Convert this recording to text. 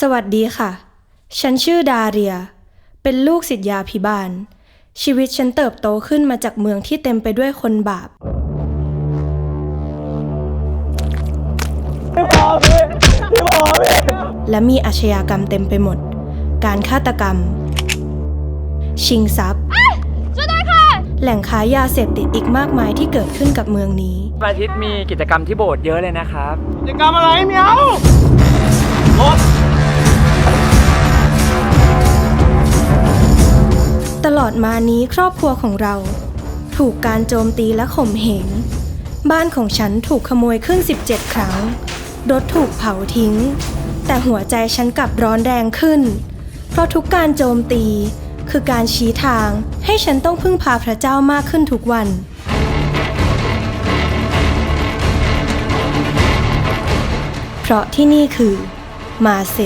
สวัสดีค่ะ ฉันชื่อดาเรีย เป็นลูกศิษยาพิบาล ชีวิตฉันเติบโตขึ้นมาจากเมืองที่เต็มไปด้วยคนบาปและมีอาชญากรรมเต็มไปหมด การฆาตกรรม ชิงทรัพย์ แหล่งค้ายาเสพติดอีกมากมายที่เกิดขึ้นกับเมืองนี้ วันอาทิตย์มีกิจกรรมที่โบสถ์เยอะเลยนะครับ กิจกรรมอะไรเมียวโอ้ ตลอดมานี้ครอบครัวของเรา ถูกการโจมตีและข่มเหง บ้านของฉันถูกขโมยขึ้น 17 ครั้ง รถถูกเผาทิ้ง แต่หัวใจฉันกลับร้อนแรงขึ้น เพราะทุกการโจมตี คือการชี้ทางให้ฉันต้องพึ่งพาพระเจ้ามากขึ้นทุกวันเพราะที่นี่คือมาเซ